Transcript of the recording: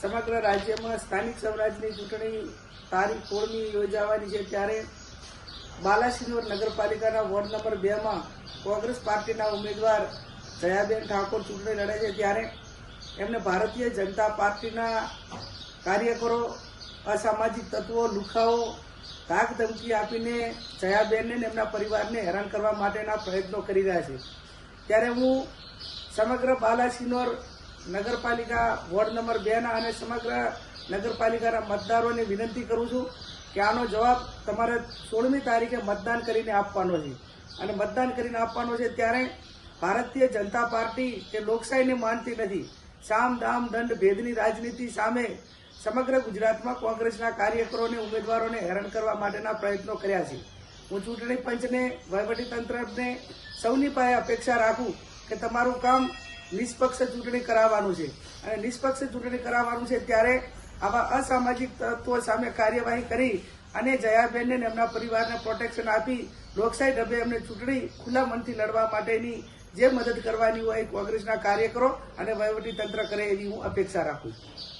સમગ્ર રાજ્યમાં સ્થાનિક સ્વરાજની ચૂંટણી તારીખ સોળમી યોજાવાની છે ત્યારે બાલાસિનોર નગરપાલિકાના વોર્ડ નંબર બેમાં કોંગ્રેસ પાર્ટીના ઉમેદવાર જયાબેન ઠાકોર ચૂંટણી લડે છે ત્યારે એમને ભારતીય જનતા પાર્ટીના કાર્યકરો, અસામાજિક તત્વો, લુખાઓ ધાક ધમકી આપીને જયાબેનને એમના પરિવારને હેરાન કરવા માટેના પ્રયત્નો કરી રહ્યા છે. ત્યારે હું સમગ્ર બાલાસિનોર નગરપાલિકા વોર્ડ નંબર બેના અને સમગ્ર નગરપાલિકાના મતદારોને વિનંતી કરું છું કે આનો જવાબ તમારે સોળમી તારીખે મતદાન કરીને આપવાનો છે. અને મતદાન કરીને આપવાનો છે ત્યારે ભારતીય જનતા પાર્ટી કે લોકશાહીને માનતી નથી. સામ, દામ, દંડ, ભેદની રાજનીતિ સામે સમગ્ર ગુજરાતમાં કોંગ્રેસના કાર્યકરોને, ઉમેદવારોને હેરાન કરવા માટેના પ્રયત્નો કર્યા છે. હું ચૂંટણી પંચને, વહીવટીતંત્રને સૌની પાસે અપેક્ષા રાખું કે તમારું કામ નિષ્પક્ષ ચૂંટણી કરાવવાનું છે. અને નિષ્પક્ષ ચૂંટણી કરાવવાનું છે ત્યારે આવા અસામાજિક તત્વો સામે કાર્યવાહી કરી અને જયાબેનને એમના પરિવારને પ્રોટેક્શન આપી લોકશાહી ઢબે એમને ચૂંટણી ખુલ્લા મનથી લડવા માટેની જે મદદ કરવાની હોય કોંગ્રેસના કાર્યકરો અને વહીવટી તંત્ર કરે એવી હું અપેક્ષા રાખું છું.